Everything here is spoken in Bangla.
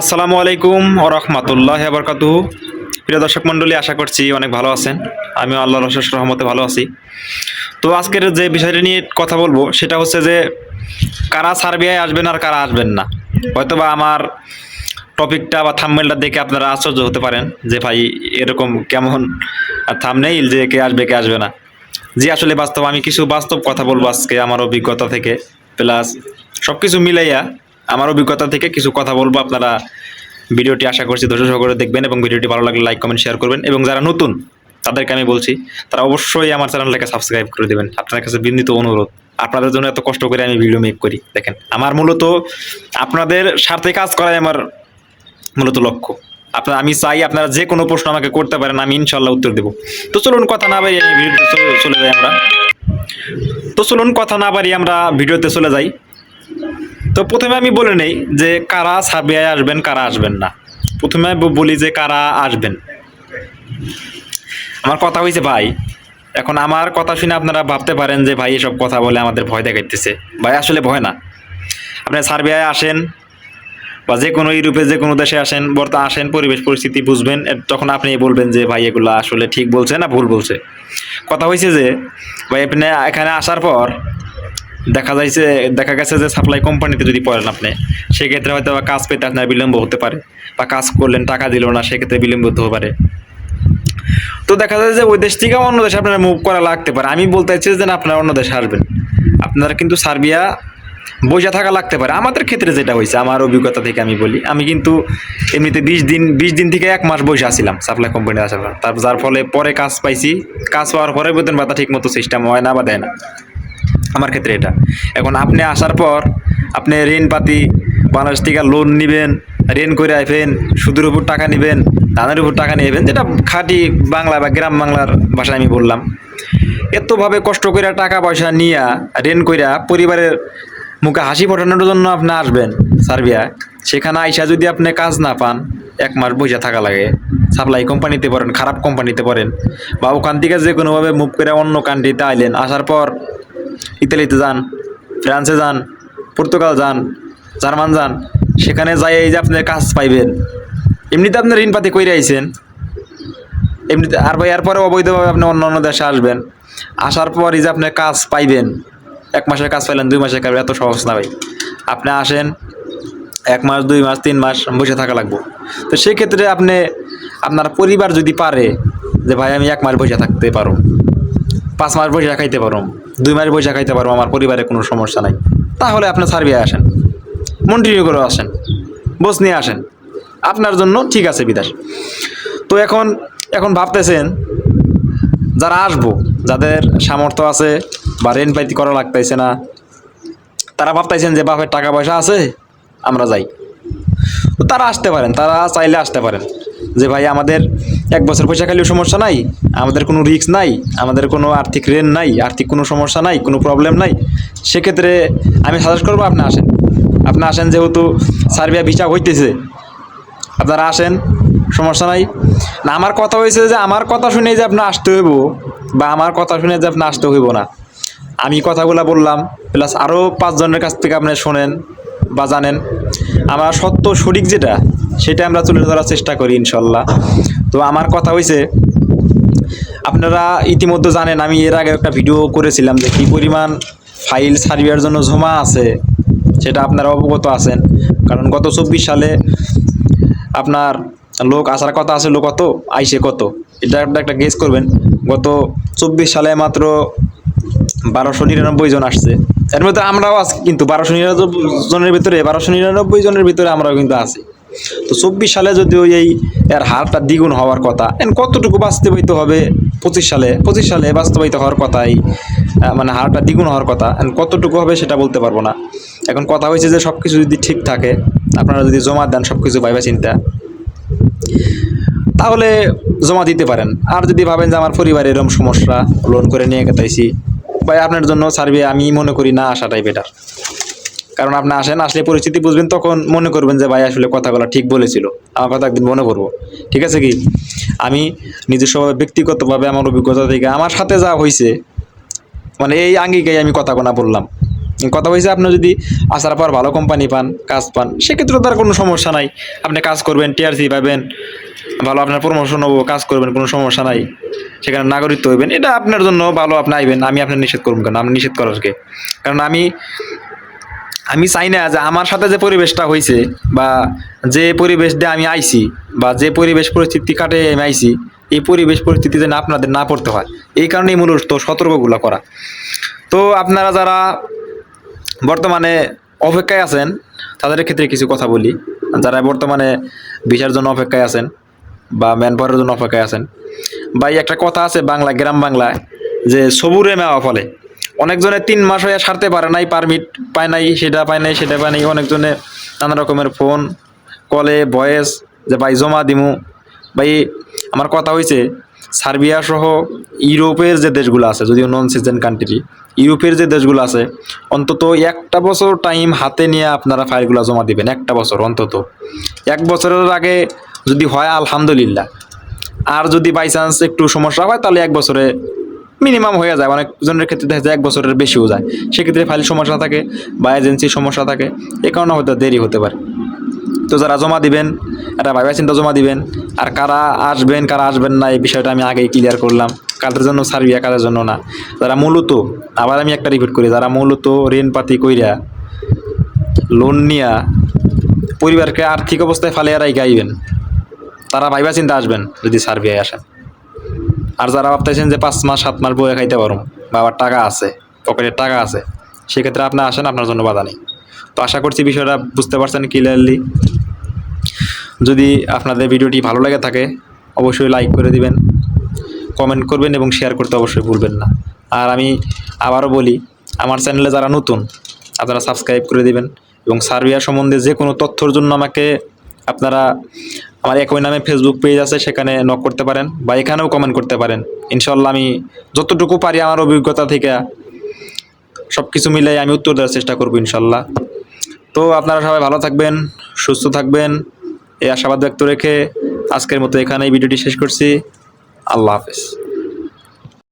আসসালামু আলাইকুম ও রহমতুল্লাহ বরকাতু প্রিয় দর্শক মণ্ডলী, আশা করছি অনেক ভালো আছেন। আমিও আল্লাহর রশেষ রহমতে ভালো আছি। তো আজকের যে বিষয়টা নিয়ে কথা বলব, সেটা হচ্ছে যে কারা সার্বিয়ায় আসবেন আর কারা আসবেন না। হয়তোবা আমার টপিকটা বা থামমেলটা দেখে আপনারা আশ্চর্য হতে পারেন যে ভাই এরকম কেমন থামনেইল যে কে আসবে কে আসবে না। জি, আসলে বাস্তব, আমি কিছু বাস্তব কথা বলব আজকে আমার অভিজ্ঞতা থেকে। প্লাস সব কিছু মিলাইয়া আমার অভিজ্ঞতা থেকে কিছু কথা বলব। আপনারা ভিডিওটি আশা করছি ধৈর্য সহকারে দেখবেন এবং ভিডিওটি ভালো লাগলে লাইক কমেন্ট শেয়ার করবেন। এবং যারা নতুন, তাদেরকে আমি বলছি, তারা অবশ্যই আমার চ্যানেলটাকে সাবস্ক্রাইব করে দেবেন। আপনার কাছে বিনীত অনুরোধ, আপনাদের জন্য এত কষ্ট করে আমি ভিডিও মেক করি। দেখেন, আমার মূলত আপনাদের স্বার্থে কাজ করাই আমার মূলত লক্ষ্য। আপনার, আমি চাই আপনারা যে কোনো প্রশ্ন আমাকে করতে পারেন, আমি ইনশাল্লাহ উত্তর দেবো। তো চলুন কথা না বাড়ি আমি ভিডিওতে চলে- যাই আমরা। তো চলুন কথা না বাড়ি আমরা ভিডিওতে চলে যাই। তো প্রথমে আমি বলে নেই যে কারা সাবিয়ায় আসবেন, কারা আসবেন না। প্রথমে বলি যে কারা আসবেন। আমার কথা হয়েছে ভাই, এখন আমার কথা শুনে আপনারা ভাবতে পারেন যে ভাই এসব কথা বলে আমাদের ভয় দেখাইতেছে। ভাই, আসলে ভয় না। আপনি সার্বিয়ায় আসেন বা যে কোনো ইউরোপে, যে কোনো দেশে আসেন বর্তা আসেন, পরিবেশ, পরিস্থিতি বুঝবেন তখন আপনি বলবেন যে ভাই, এগুলো আসলে ঠিক বলছে না ভুল বলছে। কথা হয়েছে যে, ভাই, আপনি এখানে আসার পর দেখা যাইছে, দেখা গেছে যে সাপ্লাই কোম্পানিতে যদি পড়েন আপনি, সেক্ষেত্রে হয়তো কাজ পেতে আপনার বিলম্ব হতে পারে বা কাজ করলেন, টাকা দিল না, সেক্ষেত্রে বিলম্ব হতে পারে। তো দেখা যায় যে ওই দেশ থেকে অন্য দেশে আপনার মুভ করা লাগতে পারে। আমি বলতে চাইছি যে আপনারা অন্য দেশে আসবেন আপনারা কিন্তু সার্বিয়া বসে থাকা লাগতে পারে। আমাদের ক্ষেত্রে যেটা হয়েছে, আমার অভিজ্ঞতা থেকে আমি বলি, আমি কিন্তু এমনিতে বিশ দিন বিশ দিন থেকে এক মাস বসে আসছিলাম সাপ্লাই কোম্পানি আসার। তারপর যার ফলে পরে কাজ পাইছি, কাজ পাওয়ার পরে বেতন ভাতা ঠিক মতো সিস্টেম হয় না বা দেয় না। আমার ক্ষেত্রে এটা। এখন আপনি আসার পর আপনি ঋণ পাতি বাংলাদেশ থেকে লোন নেবেন, ঋণ করে আইবেন সুদের উপর টাকা নেবেন ধানের উপর টাকা নেবেন যেটা খাঁটি বাংলা বা গ্রাম বাংলার ভাষায় আমি বললাম। এতভাবে কষ্ট করে টাকা পয়সা নিয়া ঋণ কইরা পরিবারের মুখে হাসি ফোটানোর জন্য আপনি আসবেন সার্বিয়া। সেখানে আইসা যদি আপনি কাজ না পান, এক মাস বসে থাকা লাগে। সাপ্লাই কোম্পানিতে পড়েন, খারাপ কোম্পানিতে পড়েন। বা ওখান থেকে যে কোনোভাবে মুভ করে অন্য কান্ট্রিতে আইলেন, আসার পর ইতালিতে যান, ফ্রান্সে যান, পর্তুগাল যান, জার্মান যান, সেখানে যাই এই যে আপনি কাজ পাইবেন। এমনিতে আপনি ঋণপাতি কইরে আইছেন। এমনিতে আর ভাই, এরপরে অবৈধভাবে আপনি অন্য অন্য দেশে আসবেন। আসার পর এই যে আপনি কাজ পাইবেন, এক মাসের কাজ পাইলেন, দুই মাসের কাজ, এত সহজ না ভাই। আপনি আসেন, এক মাস, দুই মাস, তিন মাস বসে থাকা লাগবো। তো সেক্ষেত্রে আপনি, আপনার পরিবার যদি পারে যে ভাই, আমি এক মাস বসে থাকতে পারো, পাঁচ মাস বসে খাইতে পারো দুই মাস বসে খাইতে পারব, আমার পরিবারে কোনো সমস্যা নাই। তাহলে আপনি সার্বিয়ায় আসেন। মন্টিনিউ করে আসেন বস নিয়ে আসেন। আপনার জন্য ঠিক আছে বিদেশ। তো এখন এখন ভাবতেছেন, যারা আসব, যাদের সামর্থ্য আছে বা রেন পাইতি করা লাগতেছে না, তারা ভাবতেছেন যে বাপের টাকা পয়সা আছে, আমরা যাই। তো তারা আসতে পারেন, তারা চাইলে আসতে পারেন যে ভাই আমাদের এক বছর পয়সা খালিও সমস্যা নাই, আমাদের কোনো রিস্ক নাই, আমাদের কোনো আর্থিক ঋণ নাই, আর্থিক কোনো সমস্যা নাই, কোনো প্রবলেম নাই। সেক্ষেত্রে আমি সাজেস্ট করব আপনি আসেন। আপনি আসেন যেহেতু সার্বিয়া ভিসা হইতেছে। আপনারা আসেন, সমস্যা নাই। না, আমার কথা হয়েছে যে আমার কথা শুনে যে আপনি আসতে হইব বা আমার কথা শুনে যে আপনি আসতে হইব না। আমি কথাগুলো বললাম প্লাস আরও পাঁচজনের কাছ থেকে আপনি শোনেন বা জানেন। আমরা সত্য সঠিক যেটা, সেটা আমরা তুলে ধরার চেষ্টা করি ইনশাল্লাহ। তো আমার কথা হয়েছে আপনারা ইতিমধ্যে জানেন, আমি এর আগে একটা ভিডিও করেছিলাম যে কী পরিমাণ ফাইল সার্ভিয়ার জন্য জমা আছে, সেটা আপনারা অবগত আছেন। কারণ গত চব্বিশ সালে আপনার লোক আসার কথা আছে, লোক কত? আইসে কত? এটা একটা একটা গেস করবেন। গত চব্বিশ সালে মাত্র বারোশো নিরানব্বই জন আসছে। এর মধ্যে আমরাও আছি, কিন্তু বারোশো নিরানব্বই জনের ভিতরে, বারোশো নিরানব্বই জনের ভিতরে আমরাও কিন্তু আছি। তো চব্বিশ সালে যদিও এই এর হারটা দ্বিগুণ হওয়ার কথা কতটুকু বাস্তবায়িত হবে পঁচিশ সালে? পঁচিশ সালে বাস্তবায়িত হওয়ার কথাই মানে হারটা দ্বিগুণ হওয়ার কথা কতটুকু হবে সেটা বলতে পারব না। এখন কথা হয়েছে যে সব কিছু যদি ঠিক থাকে, আপনারা যদি জমা দেন সব কিছু ভাইবা চিন্তা, তাহলে জমা দিতে পারেন। আর যদি ভাবেন যে আমার পরিবারে এরকম সমস্যা লোন করে নিয়ে গেতাইছি ভাই আপনার জন্য সার্ভে আমি মনে করি না আসাটাই বেটার কারণ আপনি আসেন, আসলে পরিস্থিতি বুঝবেন, তখন মনে করবেন যে ভাই আসলে কথাগুলো ঠিক বলেছিল। আমার কথা একদিন মনে করব ঠিক আছে কি? আমি নিজস্বভাবে, ব্যক্তিগতভাবে আমার অভিজ্ঞতা থেকে, আমার সাথে যা হয়েছে মানে এই আঙ্গিকেই আমি কথা কোনা বললাম। কথা হয়েছে আপনি যদি আসার পর ভালো কোম্পানি পান, কাজ পান, সেক্ষেত্রে তার কোনো সমস্যা নাই। আপনি কাজ করবেন টিআরসি পাবেন, ভালো আপনার প্রমোশন হব, কাজ করবেন, কোনো সমস্যা নাই। সেখানে নাগরিকত্ব হইবেন, এটা আপনার জন্য ভালো, আপনি আইবেন, আমি আপনার নিষেধ করব কেন? আমি নিষেধ করার কে? কারণ আমি আমি চাই না যে আমার সাথে যে পরিবেশটা হয়েছে বা যে পরিবেশ দিয়ে আমি আইছি বা যে পরিবেশ পরিস্থিতি কাটে আমি আইছি, এই পরিবেশ পরিস্থিতি যেন আপনাদের না পড়তে হয়। এই কারণেই মূলত সতর্কগুলো করা। তো আপনারা যারা বর্তমানে অপেক্ষায় আছেন, তাদের ক্ষেত্রে কিছু কথা বলি। যারা বর্তমানে ভিসার জন্য অপেক্ষায় আছেন বা ম্যান পাওয়ারের জন্য অপেক্ষায় আছেন। বা একটা কথা আছে বাংলা, গ্রাম বাংলায় যে সবুরে মেওয়া ফলে। অনেকজনে তিন মাস হয়ে সারতে পারে নাই পারমিট পায় নাই, সেটা পায় নাই, সেটা পায় নাই, অনেকজনে নানা রকমের ফোন কলে ভয়েস যে ভাই জমা দিমু। ভাই, আমার কথা হয়েছে সার্বিয়া সহ ইউরোপের যে দেশগুলো আছে, যদিও নন সিজন কান্ট্রি ইউরোপের যে দেশগুলো আছে, অন্তত একটা বছর টাইম হাতে নিয়ে আপনারা ফাইলগুলো জমা দিবেন, একটা বছর অন্তত। এক বছরের আগে যদি হয়, আলহামদুলিল্লাহ। আর যদি বাই চান্স একটু সমস্যা হয়, তাহলে এক বছরে মিনিমাম হয়ে যায়। অনেকজনের ক্ষেত্রে দেখা যায় এক বছরের বেশিও যায়। সেক্ষেত্রে ফাইল সমস্যা থাকে বা এজেন্সির সমস্যা থাকে, এ কারণে হয়তো দেরি হতে পারে। তো যারা জমা দিবেন একটা ভাইবা চিন্তা জমা দিবেন, আর কারা আসবেন কারা আসবেন না, এই বিষয়টা আমি আগেই ক্লিয়ার করলাম। কাদের জন্য সার্বিয়া কাদের জন্য না। যারা মূলত, আবার আমি একটা রিপিট করি, যারা মূলত ঋণপাতি কইরা লোন নিয়া পরিবারকে আর্থিক অবস্থায় ফালিয়ে রাই গাইবেন। তারা ভাইবা চিন্তা আসবেন যদি সার্বিয়ায় আসেন। আর যারা ভাবতেছেন যে পাঁচ মাস, সাত মাস বয়ে খাইতে পারুম বা আবার টাকা আছে, পকেটের টাকা আছে, সেক্ষেত্রে আপনি আসেন, আপনার জন্য বাধা নেই। তো আশা করছি বিষয়টা বুঝতে পারছেন ক্লিয়ারলি যদি আপনাদের ভিডিওটি ভালো লাগে থাকে, অবশ্যই লাইক করে দিবেন কমেন্ট করবেন এবং শেয়ার করতে অবশ্যই ভুলবেন না। আর আমি আবারও বলি, আমার চ্যানেলে যারা নতুন, আপনারা সাবস্ক্রাইব করে দিবেন এবং সার্বিয়া সম্বন্ধে যে কোনো তথ্যর জন্য আমাকে আপনারা আমার একই নামে ফেসবুক পেজ আছে, সেখানে নক করতে পারেন বা এখানেও কমেন্ট করতে পারেন। ইনশাল্লাহ আমি যতটুকু পারি আমার অভিজ্ঞতা থেকে সব কিছু মিলাই আমি উত্তর দেওয়ার চেষ্টা করব ইনশাল্লাহ তো আপনারা সবাই ভালো থাকবেন, সুস্থ থাকবেন। এই আশাবাদ ব্যক্ত রেখে আজকের মতো এখানেই ভিডিওটি শেষ করছি। আল্লাহ হাফেজ।